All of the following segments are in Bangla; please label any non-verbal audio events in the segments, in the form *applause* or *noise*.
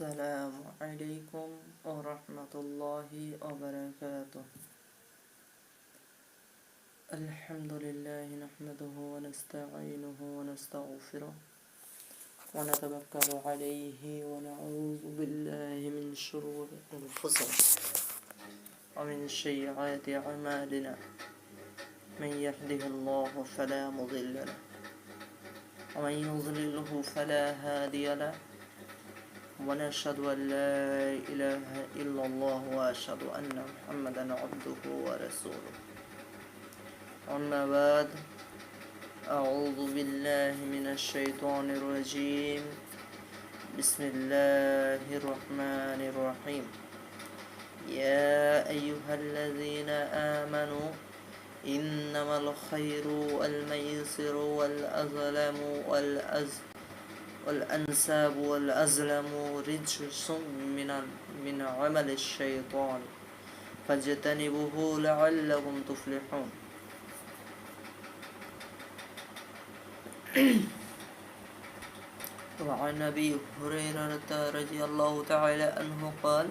السلام عليكم ورحمة الله وبركاته. الحمد لله نحمده ونستعينه ونستغفره ونتوكل عليه ونعوذ بالله من شرور أنفسنا ومن سيئات أعمالنا. من يهده الله فلا مضل له ومن يضلله فلا هادي له ونشهد أن لا إله إلا الله وأشهد أن محمدا عبده ورسوله. أما بعد أعوذ بالله من الشيطان الرجيم. بسم الله الرحمن الرحيم. يا أيها الذين آمنوا إنما الخير والميسر والأظلم والأز والأنساب والأزلم رجس من من عمل الشيطان فاجتنبوه لعلكم تفلحون. *clears throat* وعن أبي هريرة رضي الله تعالى عنه قال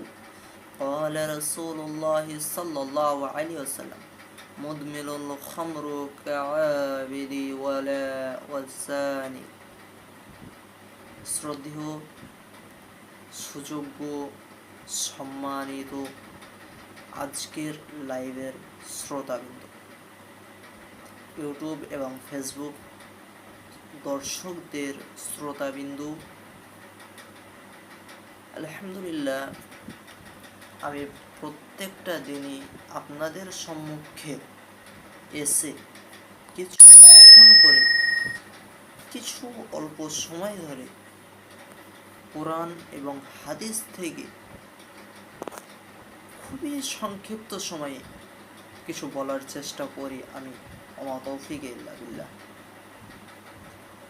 قال رسول الله صلى الله عليه وسلم مدمن الخمر كعابد ولا والثاني শ্রদ্ধেয়, সুযোগ্য, সম্মানিত আজকের লাইভের শ্রোতাবৃন্দ। ইউটিউব এবং ফেসবুক দর্শকদের শ্রোতাবিন্দু, আলহামদুলিল্লাহ, আমি প্রত্যেকটা দিনই আপনাদের সম্মুখে এসে কিছুক্ষণ করে, কিছু অল্প সময় ধরে কোরআন এবং হাদিস থেকে খুবই সংক্ষিপ্ত সময়ে কিছু বলার চেষ্টা করি আমি। আমা তৌফিক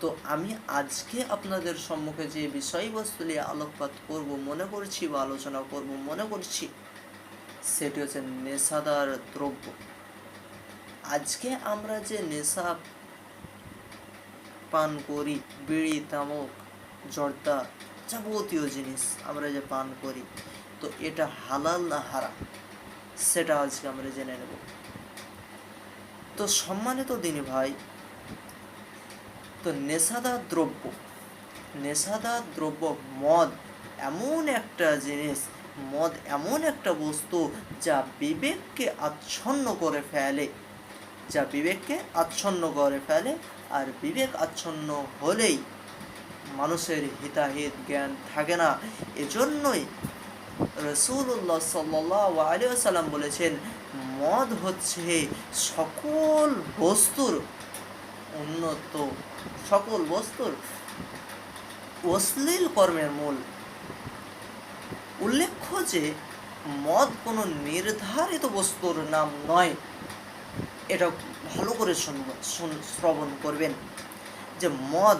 তো আমি আজকে আপনাদের সম্মুখে যে বিষয়বস্তু নিয়ে আলোকপাত করব, মনে করছি বা আলোচনা করব, মনে করছি, সেটি হচ্ছে নেশাদার দ্রব্য। আজকে আমরা যে নেশা পান করি, বিড়ি, তামক, জর্দা যাবতীয় জিনিস আমরা যে পান করি, তো এটা হালাল না হারাম? সেটা আজকে আমরা জেনে নেব। তো সম্মানিত দিনী ভাই, তো নেশাদার দ্রব্য নেশাদার দ্রব্য, মদ এমন একটা জিনিস, মদ এমন একটা বস্তু যা বিবেককে আচ্ছন্ন করে ফেলে, যা বিবেককে আচ্ছন্ন করে ফেলে, আর বিবেক আচ্ছন্ন হলেই মানুষের হিতাহিত জ্ঞান থাকে না। এজন্যই রসুল্লাহ সাল্লাহ সাল্লাম বলেছেন, মদ হচ্ছে সকল বস্তুর উন্নত, সকল বস্তুর অশ্লীল কর্মের মূল। উল্লেখ্য যে, মদ কোনো নির্ধারিত বস্তুর নাম নয়। এটা ভালো করে শুনব শ্রবণ করবেন যে মদ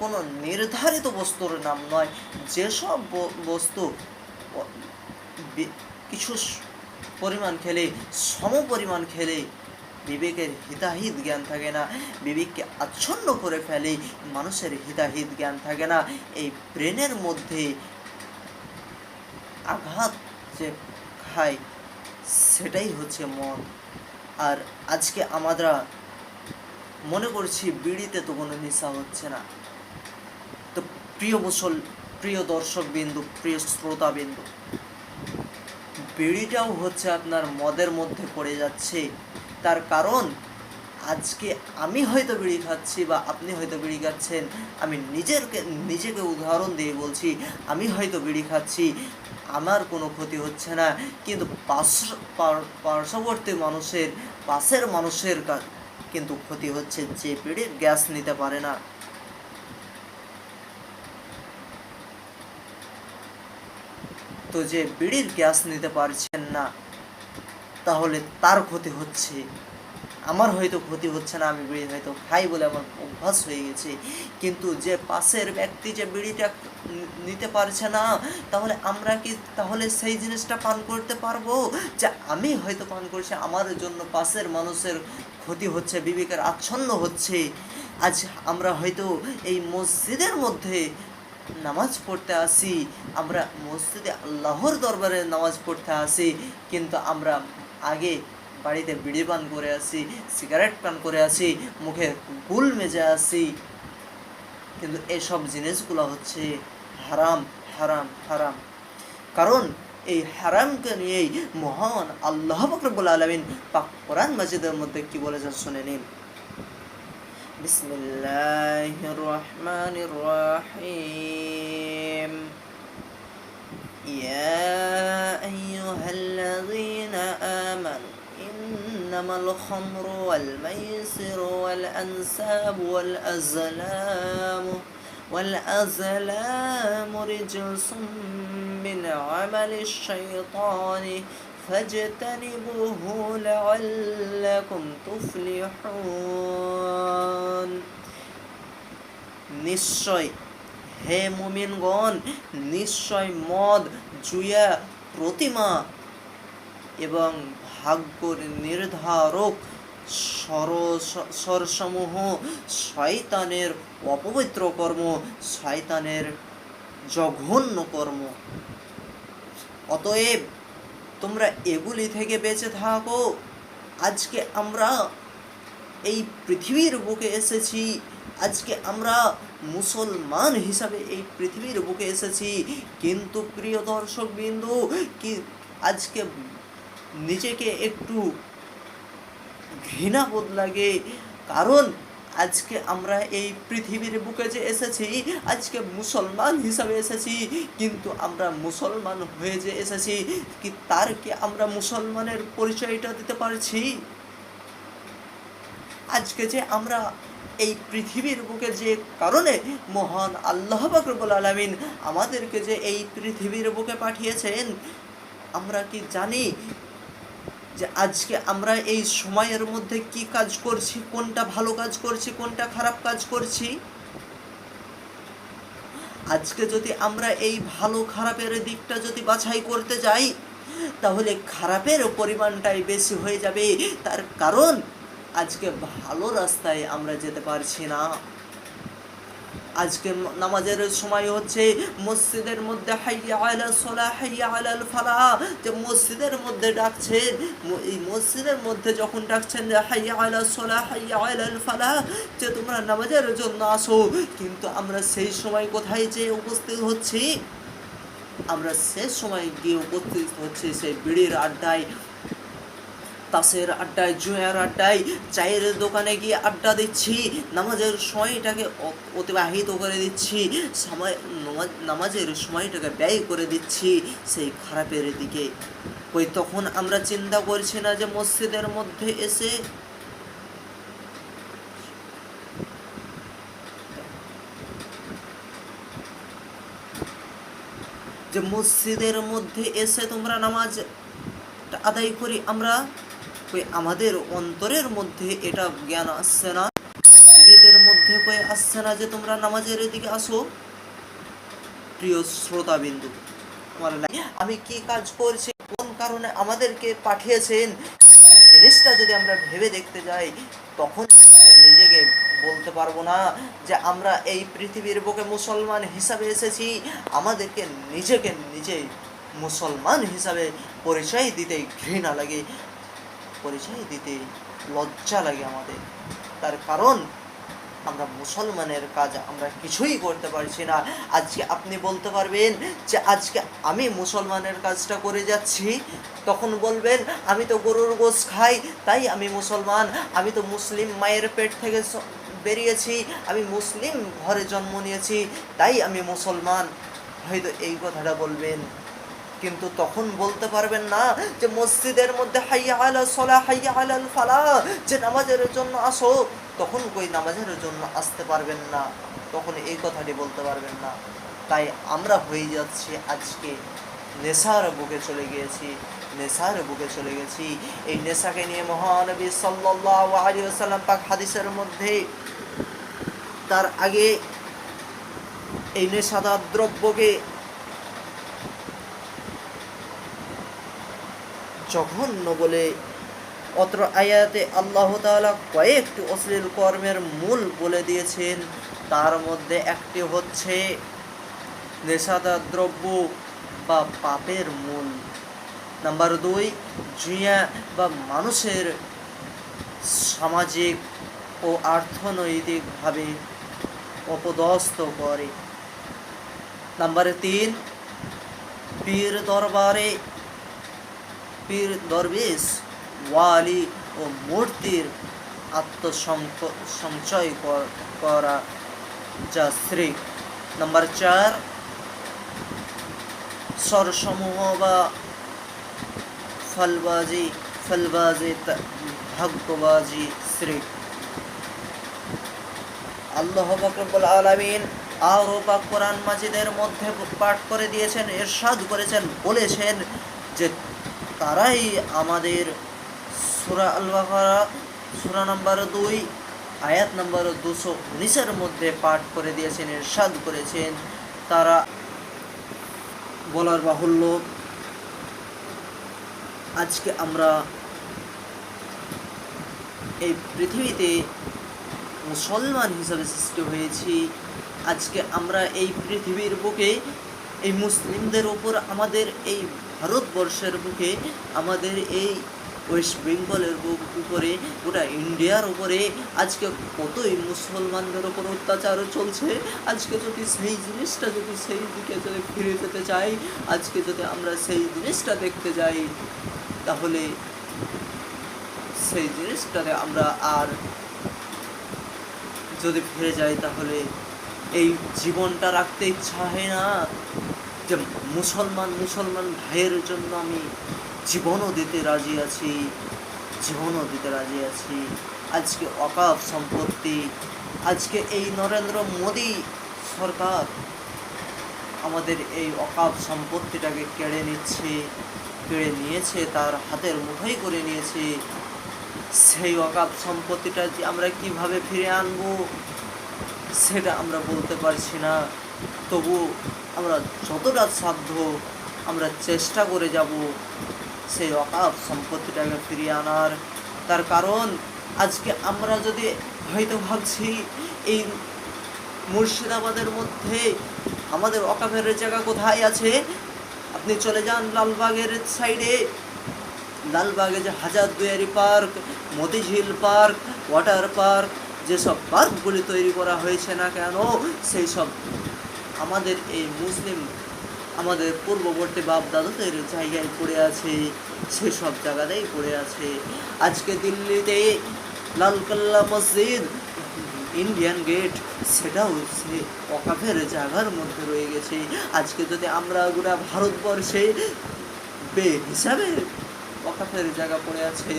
কোনো নির্ধারিত বস্তুর নাম নয়। যেসব বস্তু কিছু পরিমাণ খেলে, সম পরিমাণ খেলে বিবেকের হিতাহিত জ্ঞান থাকে না। বিবেককে আচ্ছন্ন করে ফেলে মানুষের হিতাহিত জ্ঞান থাকে না। এই ব্রেনের মধ্যে আঘাত যে খায়, সেটাই হচ্ছে মন। আর আজকে আমরা মনে করছি, বিড়িতে তো কোনো নেশা হচ্ছে না। প্রিয় মুসল, প্রিয় দর্শক বিন্দু, প্রিয় শ্রোতা বিন্দু, বিড়িটাও হচ্ছে আপনার মদের মধ্যে পড়ে যাচ্ছে। তার কারণ, আজকে আমি হয়তো বিড়ি খাচ্ছি বা আপনি হয়তো বিড়ি খাচ্ছেন, আমি নিজেরকে, নিজেকে উদাহরণ দিয়ে বলছি, আমি হয়তো বিড়ি খাচ্ছি, আমার কোনো ক্ষতি হচ্ছে না। কিন্তু পার্শ্ববর্তী মানুষের, পাশের মানুষের কিন্তু ক্ষতি হচ্ছে যে বিড়ির গ্যাস নিতে পারে না। তো যে বিড়ির গ্যাস নিতে পারছেন না, তাহলে তার ক্ষতি হচ্ছে। আমার হয়তো ক্ষতি হচ্ছে না, আমি বিড়ি হয়তো খাই বলে আমার অভ্যাস হয়ে গেছে। কিন্তু যে পাশের ব্যক্তি যে বিড়িটা নিতে পারছে না, তাহলে আমরা কি তাহলে সেই জিনিসটা পান করতে পারব? যে আমি হয়তো পান করছি, আমার জন্য পাশের মানুষের ক্ষতি হচ্ছে, বিবেকের আচ্ছন্ন হচ্ছে। আজ আমরা হয়তো এই মসজিদের মধ্যে নামাজ পড়তে আসি, আমরা মসজিদে আল্লাহর দরবারে নামাজ পড়তে আসি, কিন্তু আমরা আগে বাড়িতে বিড়ি পান করে আসি, সিগারেট পান করে আসি, মুখে গুল মেজে আসি। কিন্তু এসব জিনিসগুলো হচ্ছে হারাম হারাম হারাম। কারণ এই হারামকে নিয়েই মহান আল্লাহ ফকরবুল আলমিন পাক কোরআন মাজিদের মধ্যে কি বলেছেন শুনে নিন। بسم الله الرحمن الرحيم. يا أيها الذين آمنوا إنما الخمر والميسر والأنساب والأزلام والأزلام رجس من عمل الشيطان فاجتنبوه لعلكم تفلحون নিশ্চয় হে মুমিনগণ নিশ্চয় মদ জুয়া প্রতিমা এবং ভাগ্যর নির্ধারক সর- স্বরসমূহ শয়তানের অপবিত্র কর্ম, শয়তানের জঘন্য কর্ম। অতএব তোমরা এগুলি থেকে বেঁচে থাকো। আজকে আমরা এই পৃথিবীর বুকে এসেছি। আজকে আমরা মুসলমান হিসাবে এই পৃথিবীর বুকে এসেছি। কিন্তু প্রিয় দর্শক বিন্দু কি আজকে নিজেকে একটু ঘৃণাবোধ লাগে। কারণ আজকে আমরা এই পৃথিবীর বুকে যে এসেছি, আজকে মুসলমান হিসাবে এসেছি, কিন্তু আমরা মুসলমান হয়ে যে এসেছি, কি তার কি আমরা মুসলমানের পরিচয়টা দিতে পারছি? আজকে যে আমরা এই পৃথিবীর বুকে যে কারণে মহান আল্লাহ বাকরবুল আলমিন আমাদেরকে যে এই পৃথিবীর বুকে পাঠিয়েছেন, আমরা কি জানি যে আজকে আমরা এই সময়ের মধ্যে কি কাজ করছি, কোনটা ভালো কাজ করছি, কোনটা খারাপ কাজ করছি? আজকে যদি আমরা এই ভালো খারাপের দিকটা যদি বাছাই করতে যাই, তাহলে খারাপের পরিমাণটাই বেশি হয়ে যাবে। তার কারণ, আজকে ভালো রাস্তায় আমরা যেতে পারছি না। আজকে নামাজের সময় হচ্ছে মসজিদের মধ্যে হাইয়া আলা সোলা হাইয়া আলাল ফালা, যে মসজিদের মধ্যে ডাকছেন এই মসজিদের মধ্যে যখন ডাকছেন যে হাইয়া আলা সোলা হাইয়া আলাল ফালা, যে তোমরা নামাজের জন্য আসো, কিন্তু আমরা সেই সময় কোথায় যে উপস্থিত হচ্ছি? আমরা শেষ সময় গিয়ে উপস্থিত হচ্ছে সেই বিড়ির আড্ডায় তাসের আড্ডায়, জুয়ার আড্ডায়, চায়ের দোকানে গিয়ে আড্ডা দিচ্ছি, নামাজের সময়টাকে অতিবাহিত করে দিচ্ছি, সময় নমাজ- নামাজের সময়টাকে ব্যয় করে দিচ্ছি, সেই খারাপের দিকে। ওই তখন আমরা চিন্তা করছি না যে মসজিদের মধ্যে এসে যে মসজিদের মধ্যে এসে তোমরা নামাজ আদায় করি আমরা কই আমাদের অন্তরের মধ্যে এটা জ্ঞান আসছে না, বিবেকের মধ্যে কই আসছে না যে তোমরা নামাজের দিকে আসো। প্রিয় শ্রোতাবিন্দু আমার আমি কি কাজ করছি? কোন কারণে আমাদেরকে পাঠিয়েছেন? জিনিসটা যদি আমরা ভেবে দেখতে যাই, তখন নিজেকে বলতে পারব না যে আমরা এই পৃথিবীর বুকে মুসলমান হিসাবে এসেছি। আমাদেরকে নিজেকে নিজে মুসলমান হিসাবে পরিচয় দিতে ঘৃণা লাগে। পরিচয় দিতে লজ্জা লাগে আমাদের। তার কারণ, আমরা মুসলমানের কাজ আমরা কিছুই করতে পারছি না। আজকে আপনি বলতে পারবেন যে আজকে আমি মুসলমানের কাজটা করে যাচ্ছি। তখন বলবেন, আমি তো গরুর গোশ খাই, তাই আমি মুসলমান। আমি তো মুসলিম মায়ের পেট থেকে বেরিয়েছি। আমি মুসলিম ঘরে জন্ম নিয়েছি, তাই আমি মুসলমান। হয়তো এই কথাটা বলবেন। কিন্তু তখন বলতে পারবেন না যে মসজিদের মধ্যে হাইয়া আলা সলা হাইয়া আলাল ফালা যে নামাজের জন্য আসো, তখন কই নামাজের জন্য আসতে পারবেন না? তখন এই কথাটি বলতে পারবেন না। তাই আমরা হয়ে যাচ্ছি আজকে নেশার বুকে চলে গিয়েছি, নেশার বুকে চলে গেছি। এই নেশাকে নিয়ে মহানবী আলাইহি ওয়াসাল্লাম পাক হাদিসের মধ্যে তার আগে এই নেশাদার দ্রব্যকে জঘন্য বলে। অত্র আয়াতে আল্লাহ তাআলা কয়েকটি অশ্লীল কর্মের মূল বলে দিয়েছেন। তার মধ্যে একটি হচ্ছে নেশাদার দ্রব্য বা পাপের মূল। নাম্বার দুই, জুয়া বা মানুষের সামাজিক ও অর্থনৈতিকভাবে অপদস্থ করে। নাম্বার তিন, পীর দরবারে পীর দরবেশ, ওয়ালি ও মূর্তির আত্মসঞ্চয় করা যা শ্রী নাম্বার চার, স্বরসমূহ বা ফলবাজি ফলবাজি ভাগ্যবাজি শ্রী আল্লাহ বকরবুল আলমিন আরও পাক কোরআন মাজিদের মধ্যে পাঠ করে দিয়েছেন, এরশাদ করেছেন, বলেছেন যে তারাই আমাদের সুরা আল বাকারা সুরা নাম্বার দুই, আয়াত নাম্বার দুশো উনিশের মধ্যে পাঠ করে দিয়েছেন এরশাদ করেছেন। তারা বলার বাহুল্য, আজকে আমরা এই পৃথিবীতে মুসলমান হিসাবে সৃষ্টি হয়েছি। আজকে আমরা এই পৃথিবীর বুকে এই মুসলিমদের উপর আমাদের এই ভারতবর্ষের বুকে আমাদের এই ওয়েস্ট বেঙ্গলের বুক উপরে, গোটা ইন্ডিয়ার উপরে আজকে কতই মুসলমানদের উপর অত্যাচারও চলছে, আজকে যদি সেই জিনিসটা যদি সেই দিকে যদি ফিরে যেতে চাই, আজকে যদি আমরা সেই জিনিসটা দেখতে যাই, তাহলে সেই জিনিসটাতে আমরা আর যদি ফিরে যাই, তাহলে এই জীবনটা রাখতে ইচ্ছা হয় না। যে মুসলমান মুসলমান ভাইয়ের জন্য আমি জীবনও দিতে রাজি আছি, জীবনও দিতে রাজি আছি। আজকে অকাপ সম্পত্তি, আজকে এই নরেন্দ্র মোদী সরকার আমাদের এই অকাপ সম্পত্তিটাকে কেড়ে নিচ্ছে, কেড়ে নিয়েছে, তার হাতের মুঠোই করে নিয়েছে। সেই অকাপ সম্পত্তিটা আমরা কীভাবে ফিরে আনব? সেটা আমরা বলতে পারছি না। তবু আমরা যতটা সাধ্য আমরা চেষ্টা করে যাব সেই অকাপ সম্পত্তিটাকে ফিরিয়ে আনার। তার কারণ, আজকে আমরা যদি হয়তো ভাবছি এই মুর্শিদাবাদের মধ্যে আমাদের অকাপের জায়গা কোথায় আছে, আপনি চলে যান লালবাগের সাইডে। লালবাগে যে Hazarduari park, Motijheel park, water park যেসব পার্কগুলি তৈরি করা হয়েছে না কেন, সেই সব আমাদের এই মুসলিম আমাদের পূর্ববর্তী বাপ দাদাদের জায়গায় পড়ে আছে, সেসব জায়গাতেই পড়ে আছে। আজকে দিল্লিতে লালকাল্লা মসজিদ, ইন্ডিয়ান গেট, সেটাও সে অকাফের জায়গার মধ্যে রয়ে গেছে। আজকে যদি আমরা গোটা ভারতবর্ষে বে হিসাবে অকাফের জায়গা পড়ে আছে,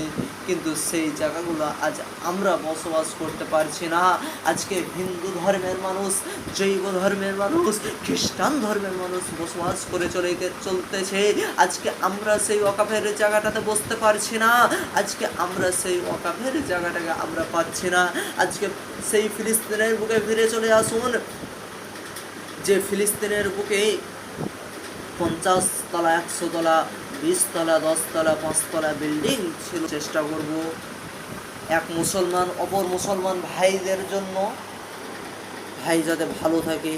কিন্তু সেই জায়গাগুলো আজ আমরা বসবাস করতে পারছি না। আজকে হিন্দু ধর্মের মানুষ জৈব ধর্মের মানুষ, খ্রিস্টান ধর্মের মানুষ বসবাস করে চলে চলতেছে। আজকে আমরা সেই অকাফের জায়গাটাতে বসতে পারছি না। আজকে আমরা সেই অকাফের জায়গাটাকে আমরা পাচ্ছি না। আজকে সেই ফিলিস্তিনের বুকে ফিরে চলে আসুন। যে ফিলিস্তিনের বুকে পঞ্চাশ তলা, একশো তলা বিশ দশতলা, পাঁচতলা বিল্ডিং ছিল। চেষ্টা করব এক মুসলমান, অপর মুসলমান ভাইদের জন্য ভাই যাতে ভালো থাকে,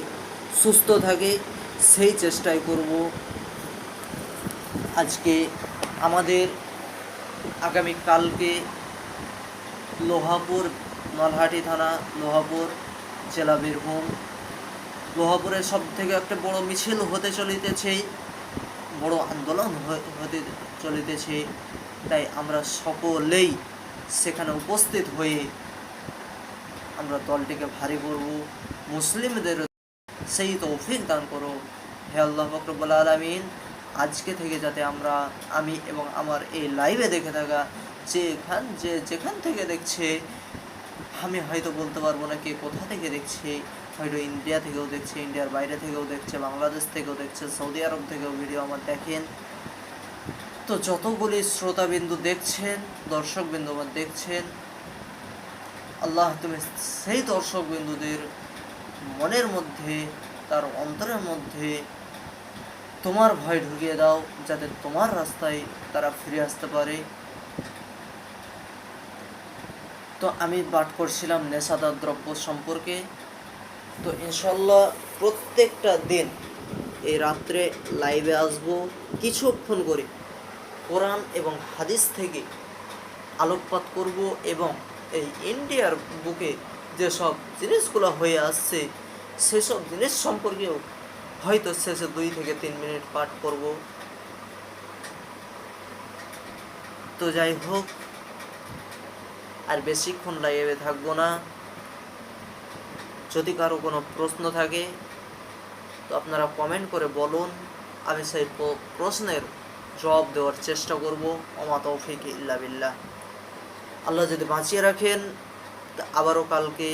সুস্থ থাকে, সেই চেষ্টাই করব। আজকে আমাদের আগামী কালকে লোহাপুর নলহাটি থানা, লোহাপুর জেলা বীরভূম। লোহাপুরের সব থেকে একটা বড় মিছিল হতে চলিতেছে বড় আন্দোলন হতে চলিতেছে। তাই আমরা সকলেই সেখানে উপস্থিত হয়ে আমরা দলটিকে ভারী করব। মুসলিমদের সেই তৌফিক দান করো। হে আল্লাহ ফকরবুল আলমিন, আজকে থেকে যাতে আমরা, আমি এবং আমার এই লাইভে দেখে থাকা যেখান, যে, যেখান থেকে দেখছে, আমি হয়তো বলতে পারব না কে কোথা থেকে দেখছে। হয়তো ইন্ডিয়া থেকেও দেখছে ইন্ডিয়ার বাইরে থেকেও দেখছে, বাংলাদেশ থেকেও দেখছে সৌদি আরব থেকেও ভিডিও আমার দেখেন। তো যতগুলি শ্রোতাবিন্দু দেখছেন, দর্শকবিন্দু আমার দেখছেন, আল্লাহ তুমি সেই দর্শকবিন্দুদের মনের মধ্যে, তার অন্তরের মধ্যে তোমার ভয় ঢুকিয়ে দাও, যাতে তোমার রাস্তায় তারা ফিরে আসতে পারে। তো আমি পাঠ করছিলাম নেশাদার দ্রব্য সম্পর্কে। তো ইনশাল্লাহ প্রত্যেকটা দিন এই রাত্রে লাইভে আসব। কিছুক্ষণ করে কোরআন এবং হাদিস থেকে আলোকপাত করব এবং এই ইন্ডিয়ার বুকে যেসব জিনিসগুলো হয়ে আসছে, সেসব জিনিস সম্পর্কেও হয়তো শেষে দুই থেকে তিন মিনিট পাঠ করব। তো যাই হোক, আর বেশিক্ষণ লাইভে থাকব না। যদি কারও কোনো প্রশ্ন থাকে, তো আপনারা কমেন্ট করে বলুন। আমি সেই প্রশ্নের জবাব দেওয়ার চেষ্টা করব। অমা তৌফিক ইল্লা বিল্লাহ। আল্লাহ যদি বাঁচিয়ে রাখেন আবারও কালকে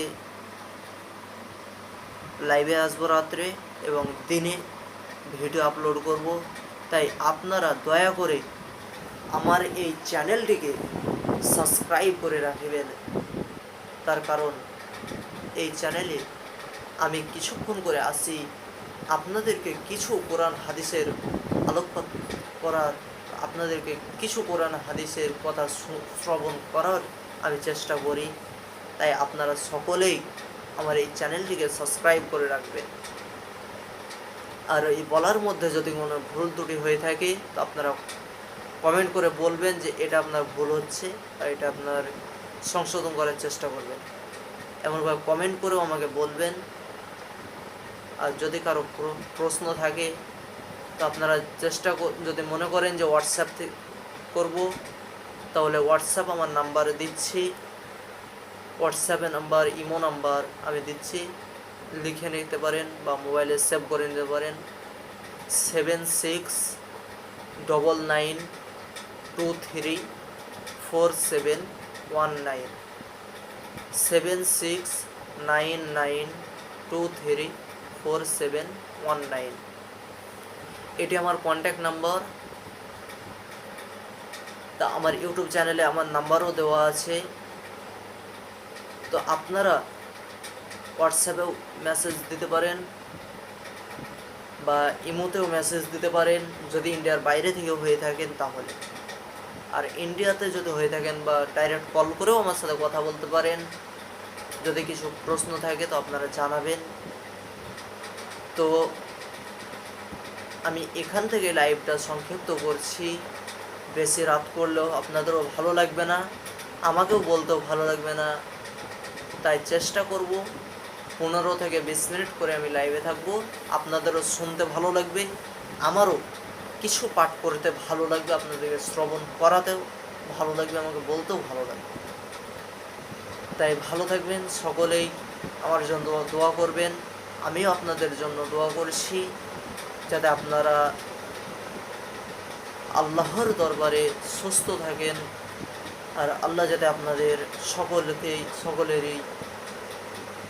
লাইভে আসব রাত্রে এবং দিনে ভিডিও আপলোড করব। তাই আপনারা দয়া করে আমার এই চ্যানেলটিকে সাবস্ক্রাইব করে রাখবেন। তার কারণ এই চ্যানেলে আমি কিছুক্ষণ করে আসি আপনাদেরকে কিছু কোরআন হাদিসের আলোকপাত করার, আপনাদেরকে কিছু কোরআন হাদিসের কথা শ্রবণ করার আমি চেষ্টা করি। তাই আপনারা সকলেই আমার এই চ্যানেলটিকে সাবস্ক্রাইব করে রাখবেন। আর এই বলার মধ্যে যদি কোনো ভুল ত্রুটি হয়ে থাকে, তো আপনারা কমেন্ট করে বলবেন যে এটা আপনার ভুল হচ্ছে, আর এটা আপনার সংশোধন করার চেষ্টা করবেন। এমনভাবে কমেন্ট করেও আমাকে বলবেন। আর যদি কারও প্র- প্রশ্ন থাকে, তো আপনারা চেষ্টা যদি মনে করেন যে হোয়াটসঅ্যাপ করব, তাহলে হোয়াটসঅ্যাপ আমার নাম্বারে দিচ্ছি। হোয়াটসঅ্যাপে নাম্বার ইমো নাম্বার আমি দিচ্ছি। লিখে নিতে পারেন বা মোবাইলে সেভ করে নিতে পারেন। Seven six double nine two three four seven one nine seven six nine nine two three four seven one nine এটি আমার কন্ট্যাক্ট নাম্বার তা আমার ইউটিউব চ্যানেলে আমার নাম্বারও দেওয়া আছে। তো আপনারা হোয়াটসঅ্যাপেও মেসেজ দিতে পারেন বা ইমোতেও মেসেজ দিতে পারেন। যদি ইন্ডিয়ার বাইরে থেকে হয়ে থাকেন তাহলে। আর ইন্ডিয়াতে যদি হয়ে থাকেন বা ডাইরেক্ট কল করেও আমার সাথে কথা বলতে পারেন, যদি কিছু প্রশ্ন থাকে তো আপনারা জানাবেন। তো আমি এখান থেকে লাইভটা সংক্ষিপ্ত করছি। বেশি রাত করলেও আপনাদেরও ভালো লাগবে না, আমাকেও বলতেও ভালো লাগবে না। তাই চেষ্টা করব, পনেরো থেকে বিশ মিনিট করে আমি লাইভে থাকব। আপনাদেরও শুনতে ভালো লাগবে, আমারও কিছু পাঠ করতে ভালো লাগবে, আপনাদেরকে শ্রবণ করাতেও ভালো লাগবে, আমাকে বলতেও ভালো লাগবে। তাই ভালো থাকবেন সকলেই, আমার জন্য দোয়া- করবেন, আমিও আপনাদের জন্য দোয়া করছি, যাতে আপনারা আল্লাহর দরবারে সুস্থ থাকেন, আর আল্লাহ যাতে আপনাদের সকলকেই সকলেরই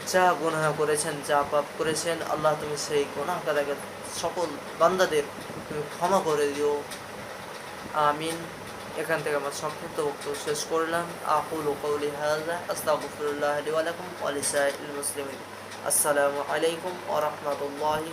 যা গুনাহ করেছেন, যা পাপ করেছেন, আল্লাহ তুমি সেই গুনাহ কাদাকে সকল বান্দাদের তুমি ক্ষমা করে দিও। আমিন। এখান থেকে আমার সংক্ষিপ্ত বক্তব্য শেষ করলাম। আকুল কৌলি হাজা আস্তাগফিরুল্লাহ আলাইকুম আলিসা ওয়া মুসলিমিন। আসসালামু আলাইকুম ওয়া রাহমাতুল্লাহি